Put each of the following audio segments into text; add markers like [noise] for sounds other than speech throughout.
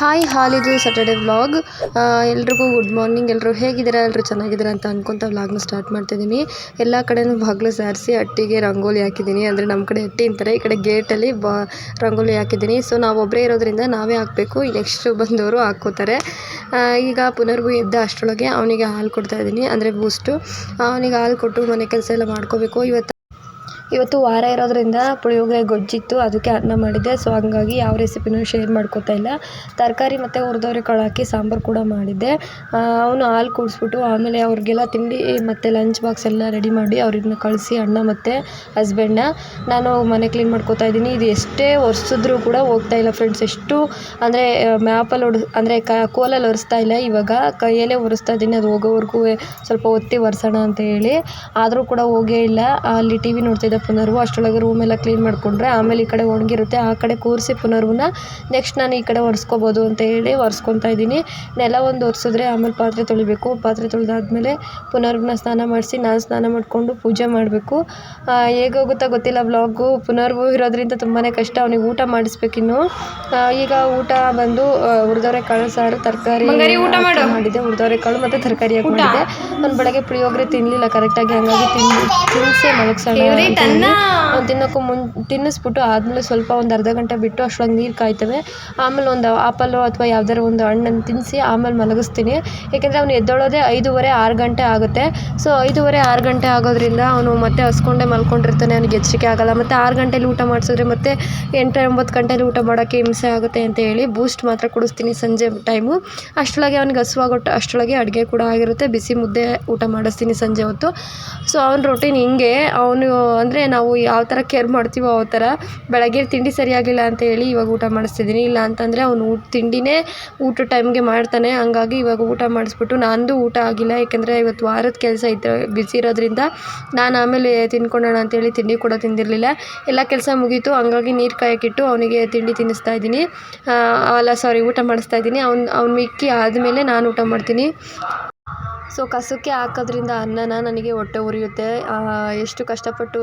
Hi ಹಾಲಿದು Saturday vlog ಎಲ್ರಿಗೂ good morning ಎಲ್ಲರೂ ಹೇಗಿದ್ದೀರಾ? ಎಲ್ಲರೂ ಚೆನ್ನಾಗಿದ್ದೀರಾ ಅಂತ ಅಂದ್ಕೊಂತ ವ್ಲಾಗ್ನ ಸ್ಟಾರ್ಟ್ ಮಾಡ್ತಿದ್ದೀನಿ. ಎಲ್ಲ ಕಡೆನೂ ಬಾಗಿಲು ಸಾರಿಸಿ ಅಟ್ಟಿಗೆ ರಂಗೋಲಿ ಹಾಕಿದ್ದೀನಿ. ಅಂದರೆ ನಮ್ಮ ಕಡೆ ಅಟ್ಟಿ ಅಂತಾರೆ, ಈ ಕಡೆ ಗೇಟಲ್ಲಿ ಬಾ, ರಂಗೋಲಿ ಹಾಕಿದ್ದೀನಿ. ಸೊ ನಾವು ಒಬ್ಬರೇ ಇರೋದ್ರಿಂದ ನಾವೇ ಹಾಕಬೇಕು. ನೆಕ್ಸ್ಟ್ ಬಂದವರು ಹಾಕ್ಕೋತಾರೆ. ಈಗ ಪುನರ್ಗೂ ಎದ್ದ ಅಷ್ಟರೊಳಗೆ ಅವನಿಗೆ ಹಾಲು ಕೊಡ್ತಾ ಇದ್ದೀನಿ. ಅಂದರೆ ಬೂಸ್ಟು ಅವನಿಗೆ ಹಾಲು ಕೊಟ್ಟು ಮನೆ ಕೆಲಸ ಎಲ್ಲ ಮಾಡ್ಕೋಬೇಕು. ಇವತ್ತು ಇವತ್ತು ವಾರ ಇರೋದ್ರಿಂದ ಪುಳಿಯೋಗರೆ ಗೊಜ್ಜಿತ್ತು, ಅದಕ್ಕೆ ಅನ್ನ ಮಾಡಿದ್ದೆ. ಸೊ ಹಂಗಾಗಿ ಯಾವ ರೆಸಿಪಿನೂ ಶೇರ್ ಮಾಡ್ಕೋತಾ ಇಲ್ಲ. ತರಕಾರಿ ಮತ್ತು ಹುರಿದವ್ರೆ ಕಾಳು ಹಾಕಿ ಸಾಂಬಾರು ಕೂಡ ಮಾಡಿದ್ದೆ. ಅವನು ಹಾಲು ಕುಡಿಸ್ಬಿಟ್ಟು ಆಮೇಲೆ ಅವ್ರಿಗೆಲ್ಲ ತಿಂಡಿ ಮತ್ತು ಲಂಚ್ ಬಾಕ್ಸ್ ಎಲ್ಲ ರೆಡಿ ಮಾಡಿ ಅವ್ರನ್ನ ಕಳಿಸಿ ಅಣ್ಣ ಮತ್ತು ಹಸ್ಬೆಂಡ್ನ ನಾನು ಮನೆ ಕ್ಲೀನ್ ಮಾಡ್ಕೋತಾ ಇದ್ದೀನಿ. ಇದು ಎಷ್ಟೇ ಒರೆಸಿದ್ರೂ ಕೂಡ ಹೋಗ್ತಾ ಇಲ್ಲ ಫ್ರೆಂಡ್ಸ್ ಎಷ್ಟು ಅಂದರೆ ಮ್ಯಾಪಲ್ಲಿ ಹೊಡ್ ಅಂದರೆ ಕ, ಕೋಲಲ್ಲಿ ಒರೆಸ್ತಾ ಇಲ್ಲ. ಇವಾಗ ಕೈಯಲ್ಲೇ ಒರೆಸ್ತಾ ಇದ್ದೀನಿ. ಅದು ಹೋಗೋವರೆಗೂ ಸ್ವಲ್ಪ ಒತ್ತಿ ಒರೆಸೋಣ ಅಂತ ಹೇಳಿ. ಆದರೂ ಕೂಡ ಹೋಗೇ ಇಲ್ಲ. ಅಲ್ಲಿ ಟಿ ವಿ ನೋಡ್ತಿದ್ದೆ ಪುನರ್ವು ಅಷ್ಟೊಳಗೆ ರೂಮ್ ಎಲ್ಲ ಕ್ಲೀನ್ ಮಾಡಿಕೊಂಡ್ರೆ ಆಮೇಲೆ ಈ ಕಡೆ ಒಣಗಿರುತ್ತೆ. ಆ ಕಡೆ ಕೂರಿಸಿ ಪುನರ್ವನ್ನ ನೆಕ್ಸ್ಟ್ ನಾನು ಈ ಕಡೆ ಒರೆಸ್ಕೋಬೋದು ಅಂತ ಹೇಳಿ ಒರೆಸ್ಕೊತಾ ಇದ್ದೀನಿ. ನೆಲ ಒಂದು ಒರೆಸಿದ್ರೆ ಆಮೇಲೆ ಪಾತ್ರೆ ತೊಳಿಬೇಕು. ಪಾತ್ರೆ ತೊಳೆದಾದ್ಮೇಲೆ ಪುನರ್ವನ್ನ ಸ್ನಾನ ಮಾಡಿಸಿ ನಾನು ಸ್ನಾನ ಮಾಡಿಕೊಂಡು ಪೂಜೆ ಮಾಡಬೇಕು. ಹೇಗೋಗುತ್ತಾ ಗೊತ್ತಿಲ್ಲ ವ್ಲಾಗು ಪುನರ್ವು ಇರೋದ್ರಿಂದ ತುಂಬಾ ಕಷ್ಟ. ಅವನಿಗೆ ಊಟ ಮಾಡಿಸ್ಬೇಕಿನ್ನು. ಈಗ ಊಟ ಬಂದು ಹುರಿದವರೆ ಕಾಳು ಸಾರು ತರಕಾರಿ ಊಟ ಮಾಡಿದ್ದೆ ಹುರಿದವರೆ ಕಾಳು ಮತ್ತು ತರಕಾರಿ ಹಾಕಿ ಮಾಡಿದ್ದೆ ನಾನು ಬೆಳಗ್ಗೆ ಪುಳಿಯೋಗರೆ ತಿನ್ನಲಿಲ್ಲ ಕರೆಕ್ಟಾಗಿ ಹಂಗಾಗಿ ತಿಂದು ತಿನ್ನಿಸಿ ಮಲಗ್ಸೋಣ ಅವ್ನು ತಿನ್ನೋಕ್ಕೂ ಮುನ್, ತಿನ್ನಿಸ್ಬಿಟ್ಟು ಆದಮೇಲೆ ಸ್ವಲ್ಪ ಒಂದು ಅರ್ಧ ಗಂಟೆ ಬಿಟ್ಟು ಅಷ್ಟೊಂದು ನೀರು ಕಾಯ್ತವೆ. ಆಮೇಲೆ ಒಂದು ಆಪಲ್ಲು ಅಥವಾ ಯಾವ್ದಾದ್ರು ಒಂದು ಹಣ್ಣನ್ನು ತಿನ್ನಿಸಿ ಆಮೇಲೆ ಮಲಗಿಸ್ತೀನಿ. ಏಕೆಂದರೆ ಅವ್ನು ಎದ್ದೇಳೋದೇ ಐದೂವರೆ ಆರು ಗಂಟೆ ಆಗುತ್ತೆ. ಸೊ ಐದೂವರೆ ಆರು ಗಂಟೆ ಆಗೋದ್ರಿಂದ ಅವನು ಮತ್ತೆ ಹಸ್ಕೊಂಡೆ ಮಲ್ಕೊಂಡಿರ್ತಾನೆ, ಅವ್ನಿಗೆ ಎಚ್ಚರಿಕೆ ಆಗಲ್ಲ. ಮತ್ತು ಆರು ಗಂಟೆಲಿ ಊಟ ಮಾಡಿಸಿದ್ರೆ ಮತ್ತೆ ಎಂಟು, ಒಂಬತ್ತು ಗಂಟೆಲಿ ಊಟ ಮಾಡೋಕ್ಕೆ ಹಿಂಸೆ ಆಗುತ್ತೆ ಅಂತ ಹೇಳಿ ಬೂಸ್ಟ್ ಮಾತ್ರ ಕುಡಿಸ್ತೀನಿ ಸಂಜೆ ಟೈಮು. ಅಷ್ಟರೊಳಗೆ ಅವ್ನಿಗೆ ಹಸುವಾಗೊಟ್ಟು ಅಷ್ಟರೊಳಗೆ ಅಡುಗೆ ಕೂಡ ಆಗಿರುತ್ತೆ. ಬಿಸಿ ಮುದ್ದೆ ಊಟ ಮಾಡಿಸ್ತೀನಿ ಸಂಜೆ ಹೊತ್ತು. ಸೊ ಅವ್ನ ರೊಟೀನ್ ಹಿಂಗೆ. ಅವನು ಅಂದರೆ ನಾವು ಯಾವ ಥರ ಕೇರ್ ಮಾಡ್ತೀವೋ ಆ ಥರ ಬೆಳಗ್ಗೆ ತಿಂಡಿ ಸರಿಯಾಗಿಲ್ಲ ಅಂತ ಹೇಳಿ ಇವಾಗ ಊಟ ಮಾಡಿಸ್ತಿದ್ದೀನಿ ಇಲ್ಲ ಅಂತಂದರೆ ಅವನು ಊಟ ತಿಂಡಿನೇ ಊಟದ ಟೈಮ್ಗೆ ಮಾಡ್ತಾನೆ. ಹಂಗಾಗಿ ಇವಾಗ ಊಟ ಮಾಡಿಸ್ಬಿಟ್ಟು ನಂದು ಊಟ ಆಗಿಲ್ಲ. ಏಕೆಂದರೆ ಇವತ್ತು ವಾರದ ಕೆಲಸ ಇತ್ತು ಬಿಸಿ ಇರೋದ್ರಿಂದ ನಾನು ಆಮೇಲೆ ತಿನ್ಕೊಳ್ಳೋಣ ಅಂತೇಳಿ ತಿಂಡಿ ಕೂಡ ತಿಂದಿರಲಿಲ್ಲ. ಎಲ್ಲ ಕೆಲಸ ಮುಗೀತು. ಹಂಗಾಗಿ ನೀರು ಕಾಯಕ್ಕಿಟ್ಟು ಅವನಿಗೆ ತಿಂಡಿ ತಿನ್ನಿಸ್ತಾ ಇದ್ದೀನಿ. ಅಲ್ಲ ಸಾರಿ ಊಟ ಮಾಡಿಸ್ತಾ ಇದ್ದೀನಿ. ಅವ್ನು ಅವ್ನು ಮಿಕ್ಕಿ ಆದಮೇಲೆ ನಾನು ಊಟ ಮಾಡ್ತೀನಿ. ಸೊ ಕಸಕ್ಕೆ ಹಾಕೋದ್ರಿಂದ ಅನ್ನನ ನನಗೆ ಹೊಟ್ಟೆ ಉರಿಯುತ್ತೆ. ಎಷ್ಟು ಕಷ್ಟಪಟ್ಟು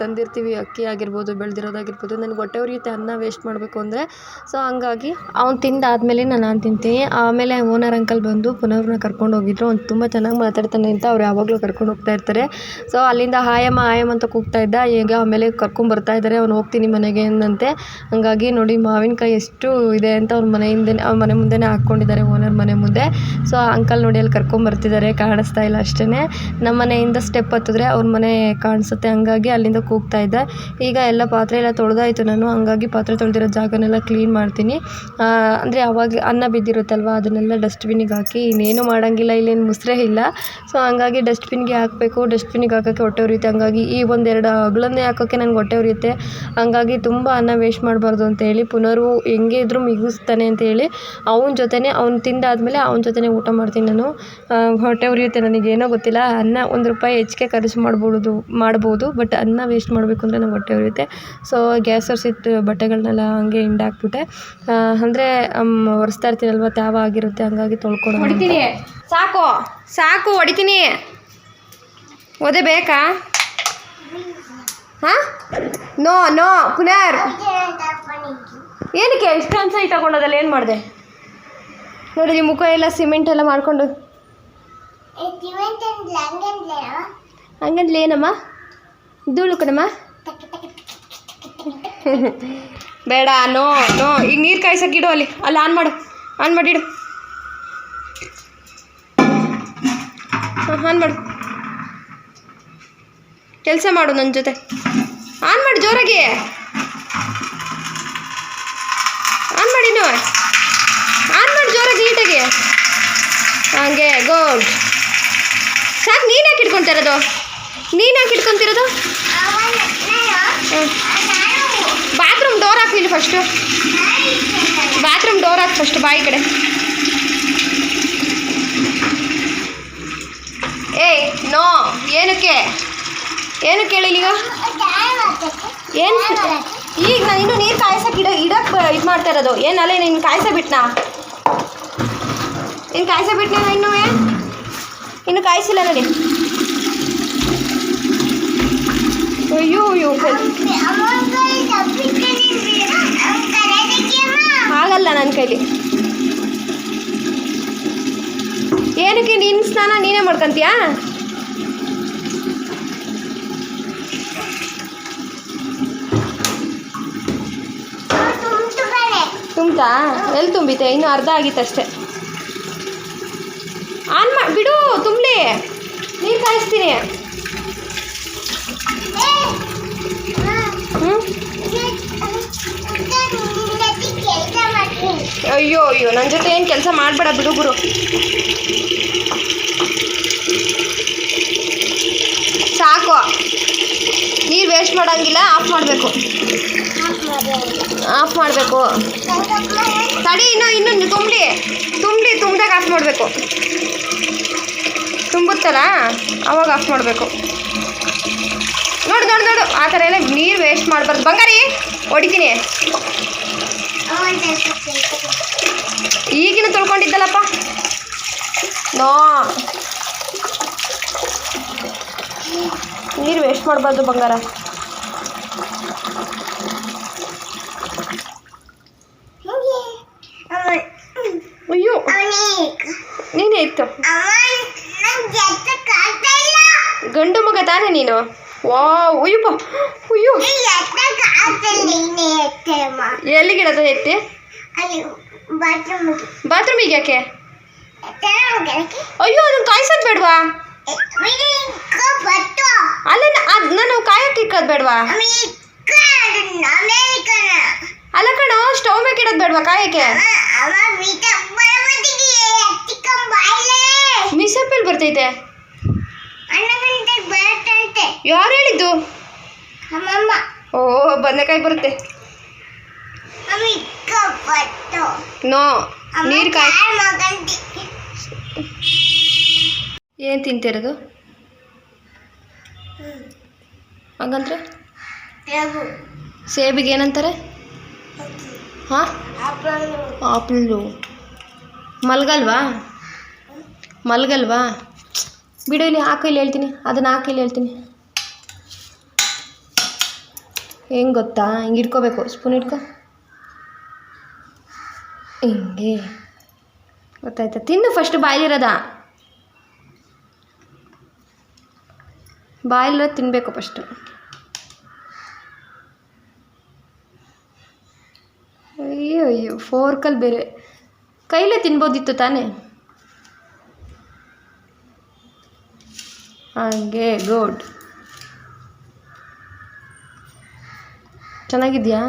ತಂದಿರ್ತೀವಿ ಅಕ್ಕಿ ಆಗಿರ್ಬೋದು, ಬೆಳೆದಿರೋದಾಗಿರ್ಬೋದು, ನನಗೆ ಹೊಟ್ಟೆ ಉರಿಯುತ್ತೆ, ಅನ್ನ ವೇಸ್ಟ್ ಮಾಡಬೇಕು ಅಂದರೆ. ಸೊ ಹಂಗಾಗಿ ಅವ್ನು ತಿಂದಾದಮೇಲೆ ನಾನು ತಿಂತೀನಿ. ಆಮೇಲೆ ಓನರ್ ಅಂಕಲ್ ಬಂದು ಪುನರ್ನ ಕರ್ಕೊಂಡು ಹೋಗಿದ್ರು. ಅವ್ನು ತುಂಬ ಚೆನ್ನಾಗಿ ಮಾತಾಡ್ತಾನೆ ಅಂತ ಅವ್ರು ಯಾವಾಗಲೂ ಕರ್ಕೊಂಡು ಹೋಗ್ತಾ ಇರ್ತಾರೆ. ಸೊ ಅಲ್ಲಿಂದ ಹಾಯಮ್ಮ ಹಾಯಮ್ಮ ಅಂತ ಕೂಗ್ತಾ ಇದ್ದ. ಈಗ ಆಮೇಲೆ ಕರ್ಕೊಂಬರ್ತಾ ಇದ್ದಾರೆ ಅವ್ನು ಹೋಗ್ತೀನಿ ಮನೆಗೆ ಅಂದಂತೆ. ಹಂಗಾಗಿ ನೋಡಿ ಮಾವಿನಕಾಯಿ ಎಷ್ಟು ಇದೆ ಅಂತ ಅವ್ರ ಮನೆಯಿಂದನೇ, ಅವ್ರ ಮನೆ ಮುಂದೆನೇ ಹಾಕ್ಕೊಂಡಿದ್ದಾರೆ ಓನರ್ ಮನೆ ಮುಂದೆ. ಸೊ ಅಂಕಲ್ ನೋಡಿ ಅಲ್ಲಿ ಕರ್ಕೊಂಬರ್ತಿದ್ದಾರೆ ಕಾಣಿಸ್ತಾ ಇಲ್ಲ ಅಷ್ಟೇ ನಮ್ಮ ಮನೆಯಿಂದ ಸ್ಟೆಪ್ ಹತ್ತಿದ್ರೆ ಅವ್ರ ಮನೆ ಕಾಣಿಸುತ್ತೆ, ಹಂಗಾಗಿ ಅಲ್ಲಿಂದ ಕೂಗ್ತಾ ಇದ್ದೆ. ಈಗ ಎಲ್ಲ ಪಾತ್ರೆ ಎಲ್ಲ ತೊಳೆದಾಯ್ತು ನಾನು, ಹಂಗಾಗಿ ಪಾತ್ರೆ ತೊಳೆದಿರೋ ಜಾಗನೆಲ್ಲ ಕ್ಲೀನ್ ಮಾಡ್ತೀನಿ. ಅಂದರೆ ಅವಾಗ ಅನ್ನ ಬಿದ್ದಿರುತ್ತಲ್ವ, ಅದನ್ನೆಲ್ಲ ಡಸ್ಟ್ಬಿನ್ನಿಗೆ ಹಾಕಿ, ಇನ್ನೇನು ಮಾಡೋಂಗಿಲ್ಲ, ಇಲ್ಲೇನು ಮುಸ್ರೆ ಇಲ್ಲ. ಸೊ ಹಂಗಾಗಿ ಡಸ್ಟ್ಬಿನ್ಗೆ ಹಾಕಬೇಕು ಡಸ್ಟ್ಬಿನ್ನಿಗೆ ಹಾಕೋಕ್ಕೆ ಹೊಟ್ಟೆ ಉರಿಯುತ್ತೆ. ಹಂಗಾಗಿ ಈ ಒಂದೆರಡು ಅಗಳನ್ನೇ ಹಾಕೋಕ್ಕೆ ನನಗೆ ಹೊಟ್ಟೆ ಉರಿಯುತ್ತೆ. ಹಂಗಾಗಿ ತುಂಬ ಅನ್ನ ವೇಸ್ಟ್ ಮಾಡಬಾರ್ದು ಅಂತ ಹೇಳಿ ಪುನರು ಹೆಂಗೆ ಇದ್ರೂ ಮಿಗಿಸ್ತಾನೆ ಅಂತ ಹೇಳಿ, ಅವನ ಜೊತೆನೇ, ಅವ್ನು ತಿಂದಾದಮೇಲೆ ಅವನ ಜೊತೆನೇ ಊಟ ಮಾಡ್ತೀನಿ ನಾನು. ಹೊಟ್ಟೆ ಉರಿಯುತ್ತೆ ನನಗೇನೋ ಗೊತ್ತಿಲ್ಲ. ಅನ್ನ ಒಂದು ರೂಪಾಯಿ ಹೆಚ್ಚಿಗೆ ಖರ್ಚು ಮಾಡ್ಬೋದು ಮಾಡ್ಬೋದು ಬಟ್ ಅನ್ನ ವೇಸ್ಟ್ ಮಾಡಬೇಕು ಅಂದರೆ ನಂಗೆ ಹೊಟ್ಟೆ ಉರಿಯುತ್ತೆ. ಸೊ ಗ್ಯಾಸ್ ಒರೆಸಿಟ್ಟು ಬಟ್ಟೆಗಳನ್ನೆಲ್ಲ ಹಂಗೆ ಹಿಂಡಾಕ್ಬಿಟ್ಟೆ. ಅಂದರೆ ಒರೆಸ್ತಾ ಇರ್ತೀನಲ್ವ, ತ್ಯಾವ ಆಗಿರುತ್ತೆ, ಹಂಗಾಗಿ ತೊಳ್ಕೊಂಡು ಹೊಡಿತೀನಿ. ಸಾಕು. ಸಾಕು, ಹೊಡಿತೀನಿ. ಓದೆ ಬೇಕಾ? ಹಾಂ? ನೋ ನೋ, ಪುನರ್. ಏನಕ್ಕೆ? ಇಷ್ಟೊಂದು ಸೈ ತಗೊಂಡೋದಲ್ಲ ಏನು ಮಾಡಿದೆ? ನೋಡಿ ನಿಮ್ಮ ಮುಖ ಎಲ್ಲ ಸಿಮೆಂಟ್ ಎಲ್ಲ ಮಾಡ್ಕೊಂಡು ಏನಮ್ಮ? ಧೂಳು ಕಣಮ್ಮ. ಬೇಡ, ನೋ ನೋ, ಈಗ ನೀರು ಇಡು ಅಲ್ಲಿ. ಅಲ್ಲಿ ಆನ್ ಮಾಡು ಆನ್ ಮಾಡಿಡು ಹಾಂ ಆನ್ ಮಾಡು. ಕೆಲಸ ಮಾಡು ನನ್ನ ಜೊತೆ. ಆನ್ ಮಾಡಿ ಜೋರಾಗಿ. ಆನ್ ಮಾಡಿ ಆನ್ ಮಾಡಿ ಜೋರಾಗಿ ನೀಟಾಗಿ ಹಾಗೆ ಗುಡ್ ಸಾಕು, ನೀನು ಯಾಕೆ ಇಟ್ಕೊತಿರೋದು ನೀನು ಯಾಕೆ ಇಟ್ಕೊತಿರೋದು ಬಾತ್ರೂಮ್ ಡೋರ್ ಹಾಕ್ಲಿಲ್ಲ ಫಸ್ಟು ಬಾತ್ರೂಮ್ ಡೋರ್ ಹಾಕಿ ಫಸ್ಟ್ ಬಾಯಿ ಕಡೆ. ಏಯ್, ನೋ, ಏನಕ್ಕೆ? ಏನು ಕೇಳಿಲ್ಲ ಏನು ಈಗ ನಾನು ಇನ್ನೂ ನೀರು ಕಾಯ್ಸಕ್ಕೆ ಇಡ ಇಡಕ್ಕೆ ಇದು ಮಾಡ್ತಾ ಇರೋದು. ಏನಲ್ಲ ನೀನು ಕಾಯಿಸ ಬಿಟ್ನಾ ಇನ್ನು ಕಾಯಿಸ ಬಿಟ್ನ ಇನ್ನೂ ಇನ್ನು ಕಾಯಿಸಿಲ್ಲ ನೋಡಿ. ಅಯ್ಯೋ ಅಯ್ಯೋ ಆಗಲ್ಲ ನನ್ನ ಕೈಲಿ. ಏನಕ್ಕೆ ನೀನ್ ಸ್ನಾನ ನೀನೇ ಮಾಡ್ಕೊಂತೀಯಾ? ತುಂಬ್ತಾ? ಎಲ್ಲಿ ತುಂಬಿತೆ ಇನ್ನು ಅರ್ಧ ಆಗಿತ್ತಷ್ಟೇ. ತುಂಬಲಿ ನೀರು ಕಾಯಿಸ್ತೀನಿ. ಅಯ್ಯೋ ಅಯ್ಯೋ ನನ್ನ ಜೊತೆ ಏನು ಕೆಲಸ ಮಾಡಬೇಡ ಬಿಡು ಗುರು. ಸಾಕು. ನೀರು ವೇಸ್ಟ್ ಮಾಡೋಂಗಿಲ್ಲ ಆಫ್ ಮಾಡಬೇಕು. ಆಫ್ ಮಾಡಬೇಕು. ತಡಿ, ಇನ್ನೂ ಇನ್ನೊಂದು ತುಂಬಿ. ತುಂಬಿ, ತುಂಬ್ದಾಗ ಆಫ್ ಮಾಡಬೇಕು. ತುಂಬುತ್ತಲ್ಲ ಅವಾಗ ಆಫ್ ಮಾಡಬೇಕು. ನೋಡು ನೋಡು ನೋಡು. ಆ ಥರ ಎಲ್ಲ ನೀರು ವೇಸ್ಟ್ ಮಾಡಬಾರ್ದು. ಬಂಗಾರಿ, ಹೊಡಿತೀನಿ. ಈಗಿನ ತೊಳ್ಕೊಂಡಿದ್ದಲ್ಲಪ್ಪ. ನೋ. ನೀರು ವೇಸ್ಟ್ ಮಾಡಬಾರ್ದು ಬಂಗಾರ ಅಯ್ಯೋ ನೀನೇ ಇತ್ತು ಗಂಡು ಮಗ ತಾನೇ ನೀನು? ವಾ ಉಯ್ಯಪ್ಪ ಉಯ್ಯು. ಎಲ್ಲಿಗಿಡದ ಎತ್ತಿ ಬಾತ್ರೂಮಿಗೆ ಯಾಕೆ? ಅಯ್ಯೋ ಅದನ್ನ ಕಾಯಿಸೋದು ಬೇಡವಾ? ಅಲ್ಲ ಅದು ನಾನು ಕಾಯಕ್ಕೆ ಇಕ್ಕೋದು ಬೇಡವಾ? ಅಲ್ಲ ಕಣೋ ಸ್ಟೌವ್ ಮೇಲೆ ಇಡೋದು ಬೇಡವಾ ಕಾಯಕ್ಕೆ? ಮಿಸಪ್ಪಲ್ಲಿ ಬರ್ತೈತೆ? ಯಾರು ಹೇಳಿದ್ದು? ಓ ಬದನೆಕಾಯಿ ಬರುತ್ತೆ. ನೋ ನೀರು ಕಾಯಿ ಏನು ತಿಂತಿರೋದು? ಹಂಗಂದ್ರೆ? ಸೇಬಿಗೆ ಏನಂತಾರೆ? ಹಾಂ? ಆಪಲ್ಲು. ಮಲ್ಗಲ್ವಾ? ಮಲ್ಗಲ್ವಾ? ಬಿಡು ಇಲ್ಲಿ ಹಾಕು ಇಲ್ಲಿ ಹೇಳ್ತೀನಿ. ಅದನ್ನು ಹಾಕು ಇಲ್ಲಿ ಹೇಳ್ತೀನಿ. ಹೆಂಗೆ ಗೊತ್ತಾ? ಹಿಂಗೆ ಇಟ್ಕೋಬೇಕು. ಸ್ಪೂನ್ ಇಟ್ಕೊ. ಹಿಂಗೆ. ಗೊತ್ತಾಯ್ತಾ? ತಿನ್ನು ಫಸ್ಟ್ ಬಾಯಲ್ಲಿರೋದ. ಬಾಯಲ್ಲಿರೋ ತಿನ್ನಬೇಕು ಫಸ್ಟು ಅಯ್ಯೋ ಅಯ್ಯೋ ಫೋರ್ಕಲ್ಲಿ ಬೇರೆ. ಕೈಲೇ ತಿನ್ಬೋದಿತ್ತು ತಾನೇ? ಹಾಗೆ ಗುಡ್ ಚೆನ್ನಾಗಿದ್ಯಾ?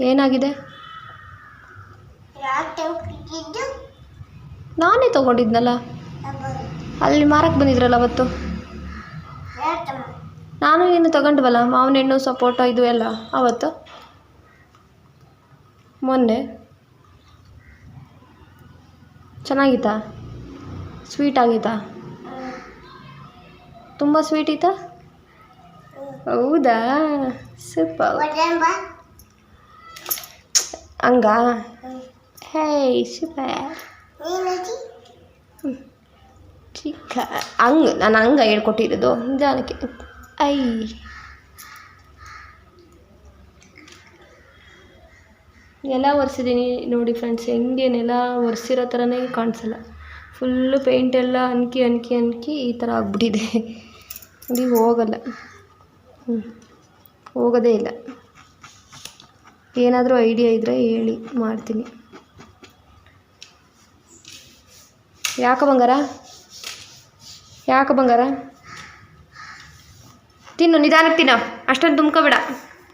ಏನಾಗಿದೆ? ನಾನೇ ತೊಗೊಂಡಿದ್ನಲ್ಲ. ಅಲ್ಲಿ ಮಾರಕ್ಕೆ ಬಂದಿದ್ರಲ್ಲ ಅವತ್ತು? ನಾನು ಏನು ತಗೊಂಡ್ವಲ್ಲ ಮಾವಿನ ಹಣ್ಣು ಸಪೋಟ ಇದು ಎಲ್ಲ ಅವತ್ತು? ಮೊನ್ನೆ. ಚೆನ್ನಾಗಿತ್ತಾ? ಸ್ವೀಟ್ ಆಗಿತ್ತಾ? ತುಂಬ ಸ್ವೀಟ್ ಇತ್ತಾ ಹೌದಾ? ಸೂಪರ್ ಹಂಗ? ಹೇ ಸೂಪರ್ ಚಿಕ್ಕ. ಹಂಗೆ, ನಾನು ಹಂಗೆ ಹೇಳ್ಕೊಟ್ಟಿರೋದು. ನಿಧಾನಕ್ಕೆ ಐ. ನೆಲ ಒರೆಸಿದ್ದೀನಿ ನೋಡಿ ಫ್ರೆಂಡ್ಸ್ ಹೆಂಗೆ ನೆಲ ಒರೆಸಿರೋ ಥರನೇ ಕಾಣಿಸಲ್ಲ. ಫುಲ್ಲು ಪೇಂಟ್ ಎಲ್ಲ ಅನ್ಕಿ ಅನ್ಕಿ ಅನ್ಕಿ ಈ ಥರ ಆಗ್ಬಿಟ್ಟಿದೆ. ಇದು ಹೋಗಲ್ಲ. ಹ್ಞೂ ಹೋಗೋದೇ ಇಲ್ಲ. ಏನಾದರೂ ಐಡಿಯಾ ಇದ್ದರೆ ಹೇಳಿ, ಮಾಡ್ತೀನಿ. ಯಾಕೆ ಬಂಗಾರ? ಯಾಕೆ ಬಂಗಾರ? ತಿನ್ನು, ನಿಧಾನಕ್ಕೆ ತಿನ್ನು. ಅಷ್ಟೊಂದು ತುಂಬ್ಕೋಬೇಡ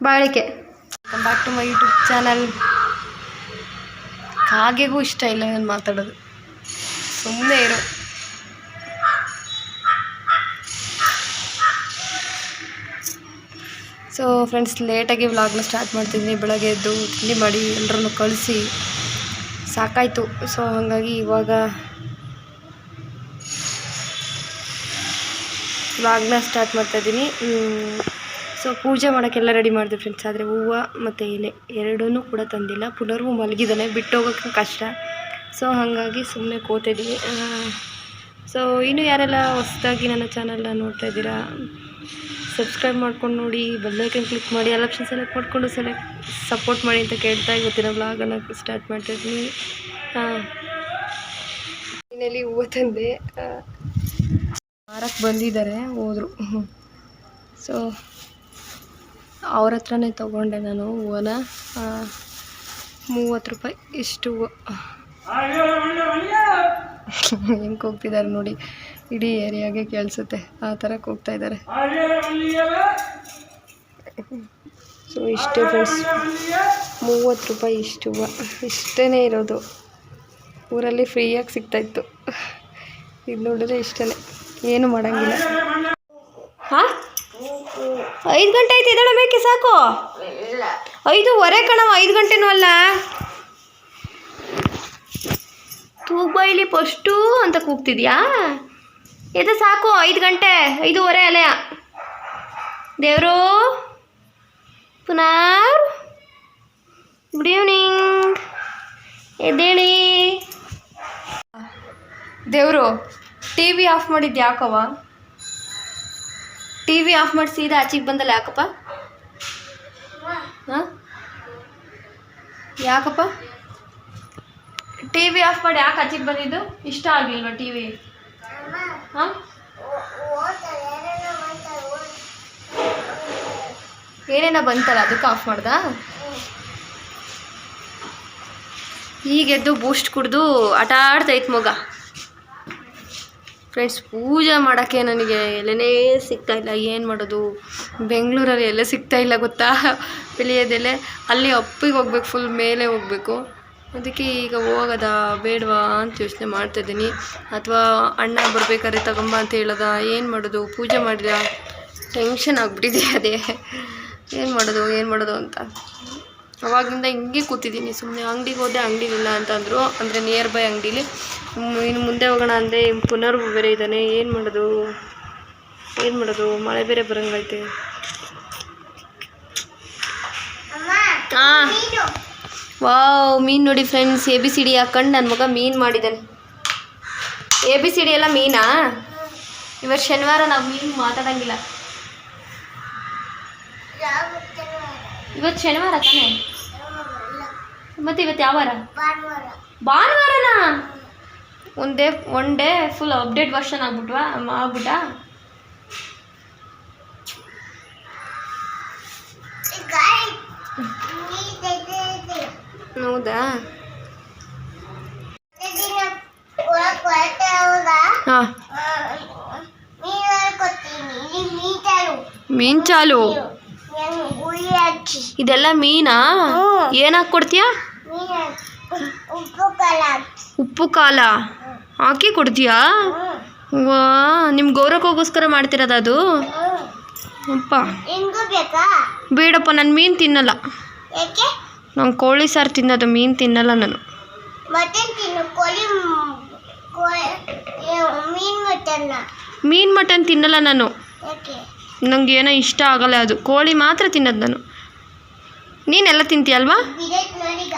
ಬಾಳಿಕೆ. Welcome back to my YouTube channel ಹಾಗೆಗೂ ಇಷ್ಟ ಇಲ್ಲ ನಾನು ಮಾತಾಡೋದು. ಸುಮ್ಮನೆ ಇರು. ಸೊ ಫ್ರೆಂಡ್ಸ್ ಲೇಟಾಗಿ ವ್ಲಾಗ್ನ ಸ್ಟಾರ್ಟ್ ಮಾಡ್ತಿದ್ದೀನಿ ಬೆಳಗ್ಗೆ ಎದ್ದು ತಿಂಡಿ ಮಾಡಿ ಎಲ್ಲರನ್ನು ಕಳಿಸಿ ಸಾಕಾಯಿತು. ಸೊ ಹಾಗಾಗಿ ಇವಾಗ ವ್ಲಾಗ್ನ ಸ್ಟಾರ್ಟ್ ಮಾಡ್ತಾಯಿದ್ದೀನಿ ಸೊ ಪೂಜೆ ಮಾಡೋಕ್ಕೆಲ್ಲ ರೆಡಿ ಮಾಡಿದೆ ಫ್ರೆಂಡ್ಸ್ ಆದರೆ ಹೂವು ಮತ್ತು ಎಲೆ ಎರಡೂ ಕೂಡ ತಂದಿಲ್ಲ. ಪುನರ್ವು ಮಲಗಿದ್ದಾನೆ. ಬಿಟ್ಟು ಹೋಗೋಕ್ಕೆ ಕಷ್ಟ. ಸೊ ಹಾಗಾಗಿ ಸುಮ್ಮನೆ ಕೂತಿದ್ದೀವಿ ಸೊ ಇನ್ನು ಯಾರೆಲ್ಲ ಹೊಸ್ದಾಗಿ ನನ್ನ ಚಾನಲ್ನ ನೋಡ್ತಾ ಇದ್ದೀರಾ? ಸಬ್ಸ್ಕ್ರೈಬ್ ಮಾಡ್ಕೊಂಡು ನೋಡಿ ಬೆಲ್ಲೈಕನ್ ಕ್ಲಿಕ್ ಮಾಡಿ ಎಲ್ಲ ಆಪ್ಷನ್ ಸೆಲೆಕ್ಟ್ ಮಾಡಿಕೊಂಡು ಸೆಲೆಕ್ಟ್ ಸಪೋರ್ಟ್ ಮಾಡಿ ಅಂತ ಕೇಳ್ತಾ ಇವತ್ತಿನ ಅನ್ನೋಕ್ಕೆ ಸ್ಟಾರ್ಟ್ ಮಾಡ್ತಾಯಿದ್ದೀನಿ ಮನೆಯಲ್ಲಿ ಹೂವು ತಂದೆ. ಮಾರಕ್ಕೆ ಬಂದಿದ್ದಾರೆ ಹೋದರು. ಸೊ ಅವ್ರ ಹತ್ರನೇ ತೊಗೊಂಡೆ ನಾನು ಹೂವನ. ಆ, ಮೂವತ್ತು ರೂಪಾಯಿ ಇಷ್ಟು ಹೂವು. [laughs] ಹೆಂಗೆ ಹೋಗ್ತಿದ್ದಾರೆ ನೋಡಿ. ಇಡೀ ಏರಿಯಾಗೆ ಕೇಳಿಸುತ್ತೆ. ಆ ಥರ ಕೂಗ್ತಾ ಇದ್ದಾರೆ. ಸೊ ಇಷ್ಟು ಫ್ರೆಂಡ್ಸ್ ಮೂವತ್ತು ರೂಪಾಯಿ ಇಷ್ಟು ಹೂವು ಇಷ್ಟೇ ಇರೋದು. ಊರಲ್ಲಿ ಫ್ರೀಯಾಗಿ ಸಿಗ್ತಾಯಿತ್ತು ಇದು ನೋಡಿದ್ರೆ ಇಷ್ಟೇ ಏನು ಮಾಡೋಂಗಿಲ್ಲ. ಹಾಂ? ಐದು ಗಂಟೆ ಆಯ್ತು ಇದ್ದಾಳೆ ಮೇಕೆ ಸಾಕು? ಐದೂವರೆ ಕಣವ ಐದು ಗಂಟೆನೂ ಅಲ್ಲ. ತೂಗ್ ಬೈಲಿ ಫಸ್ಟು ಅಂತ ಕೂಗ್ತಿದ್ಯಾ? ಎದೆ ಸಾಕು, ಐದು ಗಂಟೆ, ಐದೂವರೆ ಅಲೆಯ ದೇವರು, ಪುನರ್. ಗುಡ್ ಈವ್ನಿಂಗ್ ಎದ್ದೇಳಿ. ದೇವರು, ಟಿ ವಿ ಆಫ್ ಮಾಡಿದ್ದು ಯಾಕವ ಟಿ ವಿ ಆಫ್ ಮಾಡಿ ಸೀದಾ ಆಚೆಗೆ ಬಂದಲ್ಲ ಯಾಕಪ್ಪ? ಹಾಂ? ಯಾಕಪ್ಪ? ಟಿ ವಿ ಆಫ್ ಮಾಡಿ ಯಾಕೆ ಆಚೆಗೆ ಬಂದಿದ್ದು? ಇಷ್ಟ ಆಗಲಿಲ್ವ ಟಿ ವಿ? ಹಾಂ ಏನೇನೋ ಬಂತಲ್ಲ, ಅದಕ್ಕೆ ಆಫ್ ಮಾಡ್ದಾ? ಈಗೆದ್ದು ಬೂಸ್ಟ್ ಕುಡಿದು ಆಟ ಆಡ್ತೈತೆ ಮಗ. ಫ್ರೆಂಡ್ಸ್ ಪೂಜೆ ಮಾಡೋಕ್ಕೆ ನನಗೆ ಎಲೆನೇ ಸಿಗ್ತಾ ಇಲ್ಲ, ಏನು ಮಾಡೋದು? ಬೆಂಗಳೂರಲ್ಲಿ ಎಲ್ಲ ಸಿಗ್ತಾ ಇಲ್ಲ ಗೊತ್ತಾ? [laughs] ಬೆಳೆಯೋದೆಲೆ ಅಲ್ಲಿ ಅಪ್ಪಿಗೆ ಹೋಗ್ಬೇಕು ಫುಲ್ ಮೇಲೆ ಹೋಗ್ಬೇಕು. ಅದಕ್ಕೆ ಈಗ ಹೋಗೋದಾ ಬೇಡವಾ ಅಂತ ಯೋಚನೆ ಮಾಡ್ತಾಯಿದ್ದೀನಿ ಅಥವಾ ಅಣ್ಣ ಬರ್ಬೇಕಾದ್ರೆ ತಗೊಂಬ ಅಂತ ಹೇಳೋದ ಏನು ಮಾಡೋದು? ಪೂಜೆ ಮಾಡಿದ ಟೆನ್ಷನ್ ಆಗಿಬಿಟ್ಟಿದೆ ಅದೇ. ಏನು ಮಾಡೋದು ಏನು ಮಾಡೋದು ಅಂತ. ಅವಾಗಿಂದ ಹಿಂಗೆ ಕೂತಿದ್ದೀನಿ. ಸುಮ್ಮನೆ ಅಂಗಡಿಗೆ ಹೋದೆ ಅಂಗಡಿಲಿಲ್ಲ ಅಂತಂದರು ಅಂದರೆ. ನಿಯರ್ ಬೈ ಅಂಗಡೀಲಿ. ಇನ್ನು ಮುಂದೆ ಹೋಗೋಣ ಅಂದರೆ ಪುನರ್ ಬೇರೆ ಇದ್ದಾನೆ. ಏನು ಮಾಡೋದು? ಏನು ಮಾಡೋದು? ಮಳೆ ಬೇರೆ ಬರಂಗೈತೆ ಹಾಂ ವಾವ್, ಮೀನು ನೋಡಿ friends A B C D ಹಾಕೊಂಡು ನನ್ನ ಮಗ ಮೀನು ಮಾಡಿದ್ದಾನೆ ಎ ಬಿ ಸಿ ಡಿ ಎಲ್ಲ ಮೀನಾ? ಇವತ್ತು ಶನಿವಾರ ನಾವು ಮೀನ್ ಮಾತಾಡಂಗಿಲ್ಲ. ಇವತ್ತು ಶನಿವಾರ ತಾನೇ? ಮತ್ತೆ ಇವತ್ತು ಯಾವ ವಾರ? ಭಾನುವಾರನಾ? ಒಂದೇ one day full update version ಆಗ್ಬಿಟ್ವಾ, ಆಗ್ಬಿಟ್ಟ? ಹೌದಾ? ಹಾಂ. ಮೀನು ಚಾಲು. ಇದೆಲ್ಲ ಮೀನಾ? ಏನಾಕ್ ಕೊಡ್ತೀಯಾ? ಉಪ್ಪು ಕಾಲ ಹಾಕಿ ಕೊಡ್ತೀಯಾ? ವಾ ನಿಮ್ಮ ಗೌರವಕ್ಕೋಸ್ಕರ ಮಾಡ್ತಿರೋದು ಅದು ಅಪ್ಪ. ಬೇಡಪ್ಪ ನಾನು ಮೀನು ತಿನ್ನಲ್ಲ. ನಂಗೆ ಕೋಳಿ ಸಾರು ತಿನ್ನೋದು ಮೀನು ತಿನ್ನಲ್ಲ ನಾನು. ಮಟನ್ ತಿನ್ನು ಕೋಳಿ ಮೀನ್ ಮಟನ್ನ. ಮೀನು ಮಟನ್ ತಿನ್ನಲ್ಲ ನಾನು. ಯಾಕೆ? ನಂಗೆ ಏನೋ ಇಷ್ಟ ಆಗಲ್ಲ ಅದು. ಕೋಳಿ ಮಾತ್ರ ತಿನ್ನೋದು ನಾನು. ನೀನೆಲ್ಲ ತಿಂತೀಯಲ್ವಾ ನೋಡಿಗ?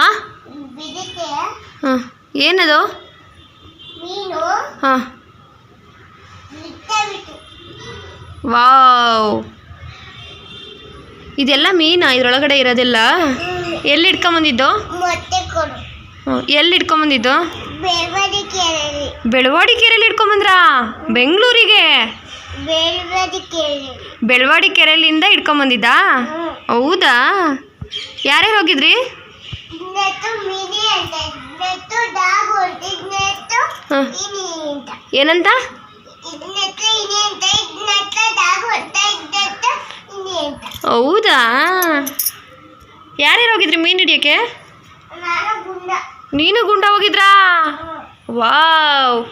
ಹಾಂ? ಹಾಂ. ಏನದು? ಮೀನು? ಹಾಂ. ಬಿಟ್ಟು ವಾವ್. ಇದೆಲ್ಲ ಮೀನಾ? ಇದರೊಳಗಡೆ ಇರೋದೆಲ್ಲ? ಎಲ್ಲಿ ಇಟ್ಕೊಂಬಂದಿದ್ದು ಎಲ್ಲಿ ಇಟ್ಕೊಂಬಂದಿದ್ದು ಬೆಳವಾಡಿ ಕೆರೆಯಲ್ಲಿ ಇಟ್ಕೊಂಬಂದ್ರಾ ಬೆಂಗಳೂರಿಗೆ? ಬೆಳವಾಡಿ ಕೆರೆಯಲ್ಲಿಂದ ಇಟ್ಕೊಂಬಂದಿದ್ದಾ ಹೌದಾ? ಯಾರ್ಯಾರು ಹೋಗಿದ್ರಿ? ಏನಂತ? ಹೌದಾ? ಯಾರ್ಯಾರು ಹೋಗಿದ್ರಿ ಮೀನು ಹಿಡಿಯೋಕ್ಕೆ? ನಾನು ಗುಂಡ. ಹೋಗಿದ್ರಾ? ವಾವ್.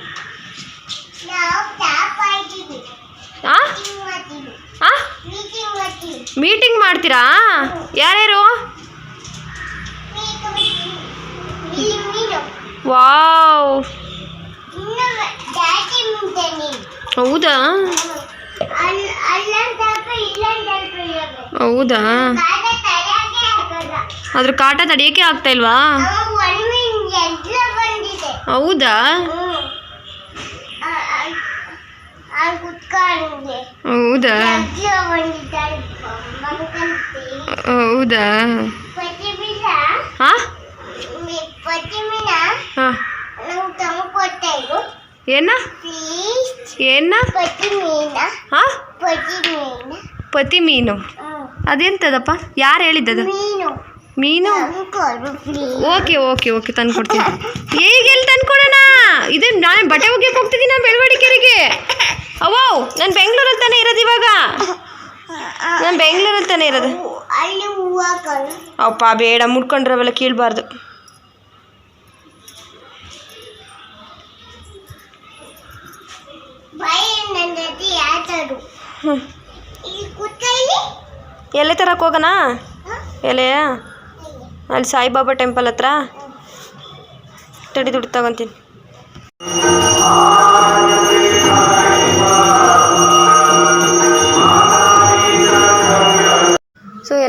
ಮೀಟಿಂಗ್ ಮಾಡ್ತೀರಾ? ಯಾರ್ಯಾರು? ವಾವ್. ಹೌದಾ? ಹೌದಾ? ಅದ್ರ ಕಾಟ ತಡಿಯೋಕ್ಕೆ ಆಗ್ತಾ ಇಲ್ವಾ? ಹೌದಾ? ಹೌದಾ? ಹೌದಾ? ಹಾ ಏನ? ಏನ? ಹಾಂ ಪತಿ ಮೀನು. ಅದೆಂತದಪ್ಪ? ಯಾರು ಹೇಳಿದ್ದದು? ಮೀನು? ಓಕೆ ಓಕೆ ಓಕೆ, ತಂದು ಕೊಡ್ತೀನಿ. ಈಗ ಎಲ್ಲಿ ತಂದ್ಕೊಡೋಣ ಇದು ನಾನು ಬಟ್ಟೆ ಒಗ್ಯಕ್ಕೆ ಹೋಗ್ತಿದ್ದೀನಿ ನಾನು ಬೆಳವಡಿ ಕೆರೆಗೆ ಅವೋ ನಾನು ಬೆಂಗಳೂರಲ್ಲಿ ತಾನೇ ಇರೋದು ಇವಾಗ. ನಾನು ಬೆಂಗಳೂರಲ್ಲಿ ತಾನೇ ಇರೋದು. ಅಪ್ಪ, ಬೇಡ ಮುಡ್ಕೊಂಡ್ರೆ ಅವೆಲ್ಲ ಕೀಳಬಾರ್ದು. ಎಲೆ ತರಕ್ಕೆ ಹೋಗೋಣ? ಎಲೆ ಅಲ್ಲಿ ಸಾಯಿಬಾಬಾ ಟೆಂಪಲ್ ಹತ್ರ? ತಡಿ ದುಡ್ಡು ತಗೊತೀನಿ.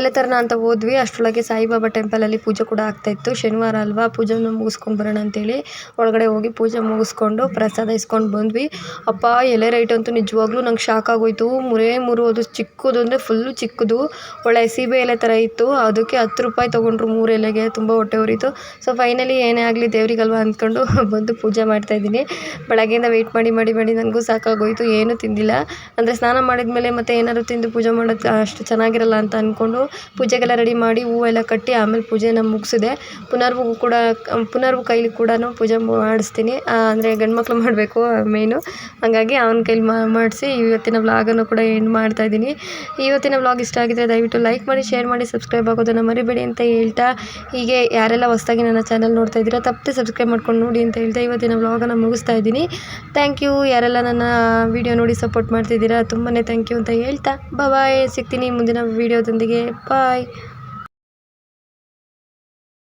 ಎಲೆ ಅಂತ ಹೋದ್ವಿ ಅಷ್ಟರೊಳಗೆ ಸಾಯಿಬಾಬಾ ಟೆಂಪಲಲ್ಲಿ ಪೂಜೆ ಕೂಡ ಆಗ್ತಾಯಿತ್ತು ಶನಿವಾರ ಅಲ್ವಾ ಪೂಜೆನ ಮುಗಿಸ್ಕೊಂಡು ಬರೋಣ ಅಂತೇಳಿ ಒಳಗಡೆ ಹೋಗಿ ಪೂಜೆ ಮುಗಿಸ್ಕೊಂಡು ಪ್ರಸಾದ ಇಸ್ಕೊಂಡು ಬಂದ್ವಿ. ಅಪ್ಪ ಎಲೆ ರೈಟ್ ಅಂತೂ ನಿಜವಾಗ್ಲೂ ನಂಗೆ ಶಾಕ್ ಆಗೋಯ್ತು. ಮೂರೇ ಮೂರು ಅದು ಚಿಕ್ಕದು ಅಂದರೆ ಫುಲ್ಲು ಚಿಕ್ಕದು. ಒಳ್ಳೆ ಸೀಬೆ ಎಲೆ ಥರ ಇತ್ತು. ಅದಕ್ಕೆ ಹತ್ತು ರೂಪಾಯಿ ತೊಗೊಂಡ್ರು ಮೂರು ಎಲೆಗೆ. ತುಂಬ ಹೊಟ್ಟೆ ಉರಿತು. ಸೊ ಫೈನಲಿ ಏನೇ ಆಗಲಿ ದೇವ್ರಿಗಲ್ವಾ ಅಂದ್ಕೊಂಡು [laughs] ಬಂದು ಪೂಜೆ ಮಾಡ್ತಾಯಿದ್ದೀನಿ ಬೆಳಗ್ಗೆಯಿಂದ ವೆಯ್ಟ್ ಮಾಡಿ ಮಾಡಿ ಮಾಡಿ ನನಗೂ ಸಾಕಾಗೋಯ್ತು ಏನೂ ತಿಂದಿಲ್ಲ. ಅಂದರೆ ಸ್ನಾನ ಮಾಡಿದ ಮೇಲೆ ಮತ್ತೆ ಏನಾದ್ರು ತಿಂದು ಪೂಜೆ ಮಾಡೋದು ಅಷ್ಟು ಚೆನ್ನಾಗಿರಲ್ಲ ಅಂತ ಅಂದ್ಕೊಂಡು ಪೂಜೆಗೆಲ್ಲ ರೆಡಿ ಮಾಡಿ ಹೂವೆಲ್ಲ ಕಟ್ಟಿ ಆಮೇಲೆ ಪೂಜೆನ ಮುಗಿಸಿದೆ. ಪುನರ್ವು ಕೂಡ, ಪುನರ್ವು ಕೈಲಿ ಕೂಡ ಪೂಜೆ ಮಾಡಿಸ್ತೀನಿ. ಅಂದರೆ ಗಂಡ್ಮಕ್ಳು ಮಾಡಬೇಕು ಮೇಯ್ನು. ಹಾಗಾಗಿ ಅವನ ಕೈಲಿ ಮಾಡಿಸಿ ಇವತ್ತಿನ ವ್ಲಾಗನ್ನು ಕೂಡ ಎಂಡ್ ಮಾಡ್ತಾ ಇದ್ದೀನಿ. ಇವತ್ತಿನ ವ್ಲಾಗ್ ಇಷ್ಟ ಆಗಿದೆ ದಯವಿಟ್ಟು ಲೈಕ್ ಮಾಡಿ, ಶೇರ್ ಮಾಡಿ, ಸಬ್ಸ್ಕ್ರೈಬ್ ಆಗೋದನ್ನು ಮರಿಬೇಡಿ ಅಂತ ಹೇಳ್ತಾ. ಹೀಗೆ ಯಾರೆಲ್ಲ ಹೊಸದಾಗಿ ನನ್ನ ಚಾನಲ್ ನೋಡ್ತಾ ಇದ್ದೀರಾ ತಪ್ಪದೆ ಸಬ್ಸ್ಕ್ರೈಬ್ ಮಾಡ್ಕೊಂಡು ನೋಡಿ ಅಂತ ಹೇಳ್ತಾ ಇವತ್ತಿನ ವ್ಲಾಗನ್ನು ಮುಗಿಸ್ತಾ ಇದ್ದೀನಿ. Thank you. ಯಾರೆಲ್ಲ ನನ್ನ ವಿಡಿಯೋ ನೋಡಿ ಸಪೋರ್ಟ್ ಮಾಡ್ತಿದ್ದೀರಾ ತುಂಬಾ ಥ್ಯಾಂಕ್ ಯು ಅಂತ ಹೇಳ್ತಾ. ಬಾಯ್. ಸಿಗ್ತೀನಿ ಮುಂದಿನ ವೀಡಿಯೋದೊಂದಿಗೆ. ಬಾಯ್